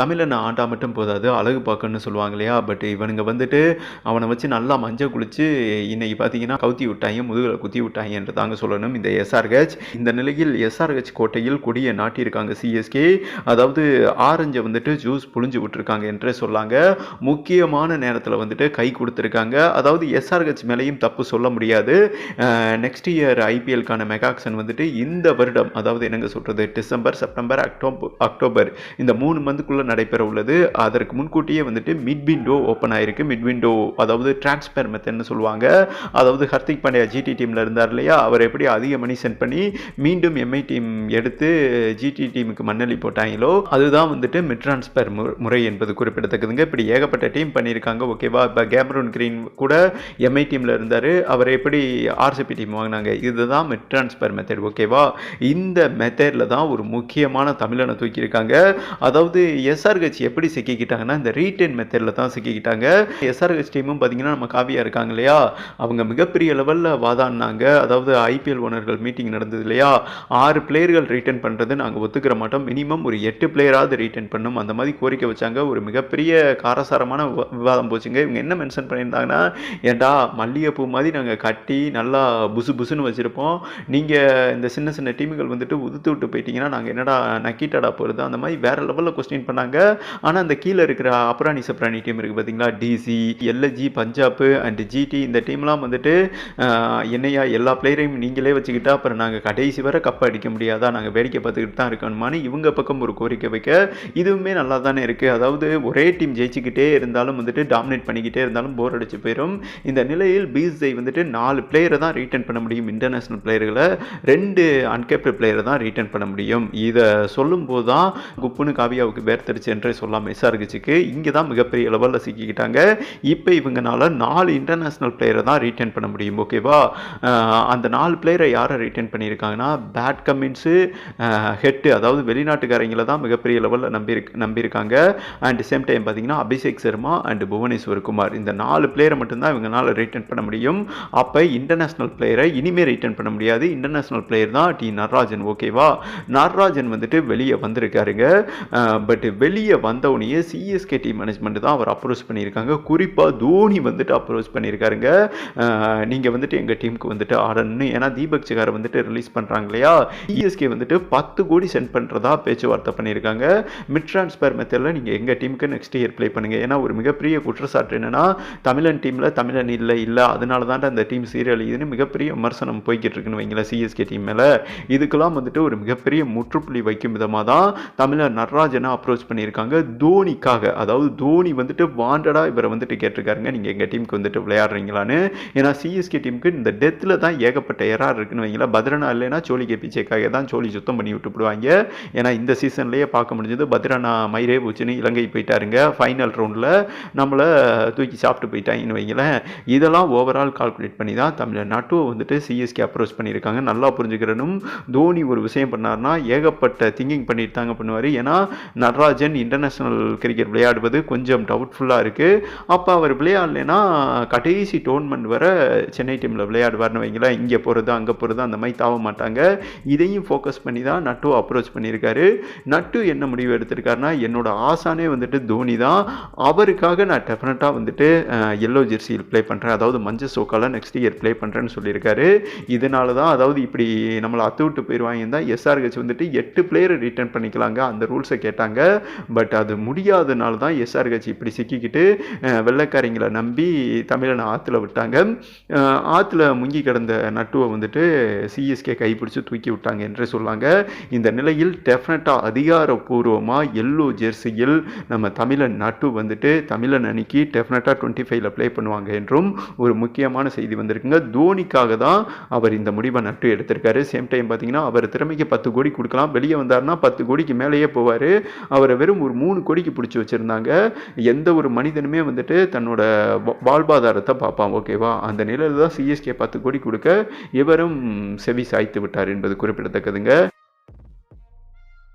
தமிழனை ஆண்டா மட்டும் போதாது அழகு பார்க்கணும்னு சொல்லுவாங்க இல்லையா? பட் இவனுங்க வந்துட்டு அவனை வச்சு நல்லா மஞ்சள் குளிச்சு இன்னைக்கு பார்த்தீங்கன்னா கவுத்தி விட்டாங்க முதுகில் குத்தி விட்டாங்க தாங்க சொல்லணும் இந்த எஸ்ஆர்ஹெச் இந்த நிலையில் எஸ்ஆர்ஹெச் கோட்டையில் கொடியை நாட்டியிருக்காங்க சிஎஸ்கே அதாவது ஆரஞ்சை வந்துட்டு ஜூஸ் புழிஞ்சு விட்டுருக்காங்க என்றே சொல்லாங்க. முக்கியமான நேரத்தில் வந்துட்டு கை கொடுத்துருக்காங்க. அதாவது எஸ்ஆர்ஹெச் மேலேயும் தப்பு சொல்ல முடியாது. நெக்ஸ்ட் இயர் ஐபிஎல்கான மெகாக்சன் வந்துட்டு இந்த வருடம் அதாவது என்னங்க சொல்கிறது டிசம்பர் செப்டம்பர் அக்டோபர் அக்டோபர் இந்த மூணு மந்த்துக்குள்ளே நடைபெற உள்ளது அதற்கு முன்கூட்டியே வந்துட்டு மிட் விண்டோ ஓப்பன் ஆயிருக்கு. மிட் விண்டோ அதாவது டிரான்ஸ்பர் மெத்தட்னு சொல்லுவாங்க. அதாவது ஹர்திக் பாண்டியா ஜிடி டீமில் இருந்தார் இல்லையா? அவர் எப்படி அதிக மணி சென்ட் பண்ணி மீண்டும் எம்ஐ டீம் எடுத்து ஜிடி டீமுக்கு மண்ணலி போட்டாங்களோ அதுதான் வந்துட்டு மிட் டிரான்ஸ்பர் முறை என்பது குறிப்பிடத்தக்கதுங்க. இப்படி ஏகப்பட்ட டீம் பண்ணியிருக்காங்க. ஓகேவா இப்போ கேமரூன் கிரீன் கூட எம்ஐ டீமில் இருந்தார். அவர் எப்படி ஆர்சிபி டீம் வாங்கினாங்க? இதுதான் மிட் டிரான்ஸ்பர் மெத்தட் ஓகேவா இந்த மெத்தடில் தான் ஒரு முக்கியமான தமிழனை தூக்கியிருக்காங்க. அதாவது எஸ் எஸ்ஆர்ஹெச் எப்படி சிக்கிக்கிட்டாங்கன்னா இந்த ரீட்டைன் மெத்தடில் தான் சிக்கிக்கிட்டாங்க. எஸ்ஆர்ஹெச் டீமும் பார்த்தீங்கன்னா நம்ம காவியாக இருக்காங்க இல்லையா? அவங்க மிகப்பெரிய லெவலில் வாதாடினாங்க. அதாவது ஐபிஎல் ஓனர்கள் மீட்டிங் நடந்தது இல்லையா? ஆறு பிளேயர்கள் ரீட்டர்ன் பண்ணுறது நாங்கள் ஒத்துக்கிற மாட்டோம். மினிமம் ஒரு எட்டு பிளேயராவது ரீட்டன் பண்ணும். அந்த மாதிரி கோரிக்கை வச்சாங்க. ஒரு மிகப்பெரிய காரசாரமான விவாதம் போச்சுங்க. இவங்க என்ன மென்ஷன் பண்ணியிருந்தாங்கன்னா ஏன்டா மல்லிகைப்பூ மாதிரி நாங்கள் கட்டி நல்லா புசு புசுன்னு வச்சுருப்போம். நீங்கள் இந்த சின்ன சின்ன டீமுகள் வந்துட்டு உதுத்து விட்டு போயிட்டீங்கன்னா நாங்கள் என்னடா நக்கிட்டடா போகிறது அந்த மாதிரி வேறு லெவலில் கொஸ்டின் பண்ணாங்க. ஆனால் அந்த கீழே இருக்கிற அப்ராணி சப்ராணி டீம் இருக்குது பார்த்தீங்களா DC LSG Punjab and GT இந்த டீம்லாம் வந்துட்டு என்னையா எல்லா பிளேயரையும் நீங்களே வச்சுக்கிட்டா அப்புறம் நாங்கள் கடைசி வரை கப் அடிக்க முடியாதா? நாங்கள் வேடிக்கை பார்த்துக்கிட்டு தான் இருக்கணுமான்னு இவங்க பக்கம் ஒரு கோரிக்கை வைக்க இதுவுமே நல்லா தானே இருக்குது அதாவது ஒரே டீம் ஜெயிச்சுக்கிட்டே இருந்தாலும் வந்துட்டு டாமினேட் பண்ணிக்கிட்டே இருந்தாலும் போர் அடிச்சு போயிடும் இந்த நிலையில் பிஎஸ்ஐ வந்துட்டு நாலு பிளேயரை தான் ரீட்டர்ன் பண்ண முடியும். இன்டர்நேஷனல் பிளேயர்களை ரெண்டு அன்கேப்டு பிளேயரை தான் ரீட்டர்ன் பண்ண முடியும். இதை சொல்லும்போது தான் குப்புன்னு காவியாவுக்கு போயிடுச்சு என்றே சொல்லலாம் எஸ்ஆர்ஹெச்சுக்கு இங்கே தான் மிகப்பெரிய லெவலில் சிக்கிக்கிட்டாங்க. இப்போ இவங்கனால நாலு இன்டர்நேஷ்னல் பிளேயரை தான் ரீட்டைன் பண்ண முடியும் ஓகேவா அந்த நாலு பிளேயரை யாரை ரீட்டைன் பண்ணியிருக்காங்கன்னா பேட் கமின்ஸு ஹெட்டு அதாவது வெளிநாட்டுக்காரங்களை தான் மிகப்பெரிய லெவலில் நம்பி நம்பியிருக்காங்க. அண்ட் சேம் டைம் பார்த்தீங்கன்னா அபிஷேக் சர்மா அண்ட் புவனேஸ்வர் குமார். இந்த நாலு பிளேயரை மட்டும்தான் இவங்களால் ரீட்டைன் பண்ண முடியும். அப்போ இன்டர்நேஷ்னல் பிளேயரை இனிமேல் ரீட்டைன் பண்ண முடியாது. இன்டர்நேஷ்னல் பிளேயர் தான் டி நடராஜன் ஓகேவா நடராஜன் வந்துட்டு வெளியே வந்திருக்காருங்க. பட் வெளியே வந்தவனையே சிஎஸ்கே டீம் மேனேஜ்மெண்ட் தான் அவர் அப்ரோச் பண்ணியிருக்காங்க. குறிப்பாக தோனி வந்துட்டு அப்ரோச் பண்ணியிருக்காருங்க. நீங்கள் வந்துட்டு எங்கள் டீமுக்கு வந்துட்டு ஆடணும்னு. ஏன்னா தீபக் சிகாரை வந்துட்டு ரிலீஸ் பண்ணுறாங்க இல்லையா? சிஎஸ்கே வந்துட்டு பத்து கோடி சென்ட் பண்ணுறதா பேச்சுவார்த்தை பண்ணியிருக்காங்க. மிட் ட்ரான்ஸ்பர் மெத்தடில் நீங்கள் எங்கள் டீமுக்கு நெக்ஸ்ட் இயர் ப்ளே பண்ணுங்கள் ஏன்னா ஒரு மிகப்பெரிய குற்றச்சாட்டு என்னென்னா தமிழன் டீமில் தமிழன் இல்லை இல்லை. அதனால தான் அந்த டீம் சீரழியுதுன்னு மிகப்பெரிய விமர்சனம் போய்கிட்டு இருக்குன்னு வைங்களேன் சிஎஸ்கே டீம் மேலே. இதுக்கெல்லாம் வந்துட்டு ஒரு மிகப்பெரிய முற்றுப்புள்ளி வைக்கும் விதமாக தான் தமிழர் நடராஜனை அப்ரோச் பண்ணியிருக்காங்க. தோனிக்காக அதாவது தோனி வந்துட்டு வாண்டடாக இவரை வந்துட்டு கேட்டிருக்காருங்க. நீங்கள் எங்கள் டீமுக்கு வந்துட்டு விளையாடுறீங்களான்னு. ஏன்னா சிஎஸ்கே டீமுக்கு இந்த டெத்தில் தான் ஏகப்பட்ட எரார் இருக்குன்னு வைங்களா பத்ரனா இல்லைன்னா சோழி கேபிச்சேக்காக தான் சோழி சுத்தம் பண்ணி விட்டுப்படுவாங்க. ஏன்னா இந்த சீசன்லேயே பார்க்க முடிஞ்சது பத்ரனா மயிரே பூச்சின்னு இலங்கை போயிட்டாருங்க. ஃபைனல் ரவுண்டில் நம்மளை தூக்கி சாப்பிட்டு போயிட்டாங்கன்னு வைங்களேன். இதெல்லாம் ஓவரால் கால்குலேட் பண்ணி தான் தமிழர் நட்டுவை வந்துட்டு சிஎஸ்கே அப்ரோச் பண்ணியிருக்காங்க. நல்லா புரிஞ்சுக்கிறனும். தோனி ஒரு விஷயம் பண்ணார்னா ஏகப்பட்ட திங்கிங் பண்ணிட்டு தாங்க பண்ணுவார். ஏன்னா நடராஜன் இன்டர்நேஷ்னல் கிரிக்கெட் விளையாடுவது கொஞ்சம் டவுட்ஃபுல்லாக இருக்குது அப்போ அவர் விளையாடலைன்னா கடைசி டோர்னமெண்ட் வர சென்னை டீமில் விளையாடுவார்னு வைங்களேன் இங்கே போகிறது அங்கே போகிறது அந்த மாதிரி தாவ மாட்டாங்க. இதையும் ஃபோக்கஸ் பண்ணி தான் நட்டு அப்ரோச் பண்ணியிருக்காரு. நட்டு என்ன முடிவு எடுத்திருக்காருனா என்னோட ஆசானே வந்துட்டு தோனி தான். அவருக்காக நான் டெஃபினட்டாக வந்துட்டு எல்லோ ஜெர்சியில் ப்ளே பண்ணுறேன் அதாவது மஞ்சள் சோக்கால நெக்ஸ்ட் இயர் ப்ளே பண்ணுறேன்னு சொல்லியிருக்காரு. இதனால தான் அதாவது இப்படி நம்மளை அத்து விட்டு போயிடுவாங்க தான் எஸ்ஆர்ஹெச் வந்துட்டு எட்டு பிளேயரை ரிட்டர்ன் பண்ணிக்கலாங்க. அந்த ரூல்ஸை கேட்டாங்க. பட் அது முடியாதனால தான் எஸ்ஆர்ஹெச் இப்படி சிக்கிக்கிட்டு வெள்ளைக்காரங்களை நம்பி தமிழனை ஆற்றுல விட்டாங்க. ஆற்றுல முங்கி கிடந்த நட்டுவை வந்துட்டு சிஎஸ்கே கைப்பிடிச்சு தூக்கி விட்டாங்க என்று சொல்லாங்க. இந்த நிலையில் டெஃபினட்டாக அதிகாரப்பூர்வமாக எல்லோ ஜெர்சியில் நம்ம தமிழன் நட்டு வந்துட்டு தமிழன் அணிக்கு டெஃபினட்டாக டுவெண்ட்டி ஃபைவ்ல ப்ளே பண்ணுவாங்க என்றும் ஒரு முக்கியமான செய்தி வந்திருக்குங்க. தோனிக்காக தான் அவர் இந்த முடிவை நட்டு எடுத்திருக்காரு. சேம் டைம் பார்த்தீங்கன்னா அவர் திறமைக்கு பத்து கோடி கொடுக்கலாம். வெளியே வந்தாருன்னா பத்து கோடிக்கு மேலேயே போவார். அவரை வெறும் ஒரு மூணு கோடிக்கு பிடிச்சி வச்சுருந்தாங்க. எந்த ஒரு மனிதனுமே வந்துட்டு தன்னோட வாழ்வாதாரத்தை பார்ப்பான் ஓகேவா? அந்த நிலையில் தான் சிஎஸ்கே பத்து கோடி கொடுக்க இவரும் செவி சாய்த்து விட்டார் என்பது குறிப்பிடத்தக்கதுங்க.